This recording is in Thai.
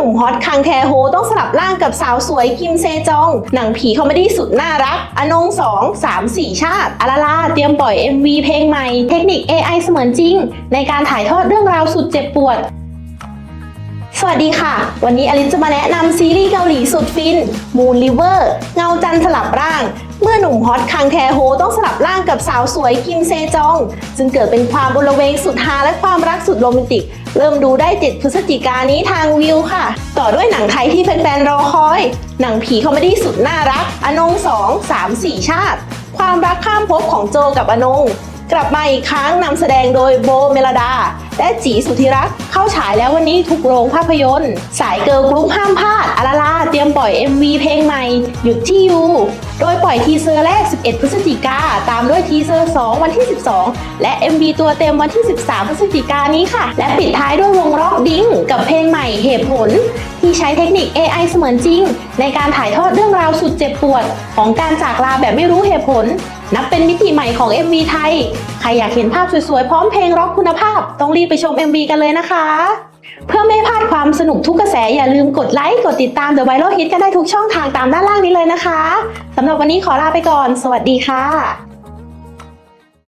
นุ่มฮอตคังแทโฮต้องสลับร่างกับสาวสวยคิมเซจอง หนังผีคอมเมดี้สุดน่ารัก อนงสองสามสี่ชาติอาราลาเตรียมปล่อย MV เพลงใหม่ เทคนิค AI เสมือนจริง ในการถ่ายทอดเรื่องราวสุดเจ็บปวด สวัสดีค่ะ วันนี้อลิซจะมาแนะนำซีรีส์เกาหลีสุดฟิน Moon River เงาจันทร์สลับร่าง เมื่อหนุ่มฮอตคังแทโฮต้องสลับร่างกับสาวสวยคิมเซจอง จึงเกิดเป็นความบลเวงสุดฮาและความรักสุดโรแมนติก เริ่มดูได้7พฤศจิกายนี้ทางวิวค่ะ ต่อด้วยหนังไทยที่แฟนๆรอคอย หนังผีคอมเมดี้สุดน่ารัก อนง2 3 4ชาติ ความรักข้ามภพของโจกับอนง กลับมาอีกครั้งนำแสดงโดยโบเมลดา และจีสุธิรักษ์เข้าฉายแล้ววันนี้ทุกโรงภาพยนตร์ สายเกิร์ลกรุ๊ปห้ามพลาดอาราลาเตรียมปล่อย MV เพลงใหม่ หยุดที่ยูโดยปล่อยทีเซอร์แรก 11 พฤศจิกาตามด้วยทีเซอร์ 2 วันที่ 12 และ MV ตัวเต็มวันที่ 13 พฤศจิกานนี้ค่ะ และปิดท้ายด้วยวงร็อกดิ้งกับเพลงใหม่เหตุผล ที่ใช้เทคนิค AI เสมือนจริง ในการถ่ายทอดเรื่องราวสุดเจ็บปวด ของการจากลาแบบไม่รู้เหตุผล นับเป็นมิติใหม่ของ MV ไทย ใครอยากเห็นภาพสวยๆ พร้อมเพลงร็อกคุณภาพ ต้องรีบไปชม MV กันเลยนะคะ เพื่อไม่พลาดความสนุกทุกกระแส อย่าลืมกดไลค์ กดติดตาม The Viral Hit กันได้ทุกช่องทางตามด้านล่างนี้เลยนะคะสำหรับวันนี้ขอลาไปก่อน สวัสดีค่ะ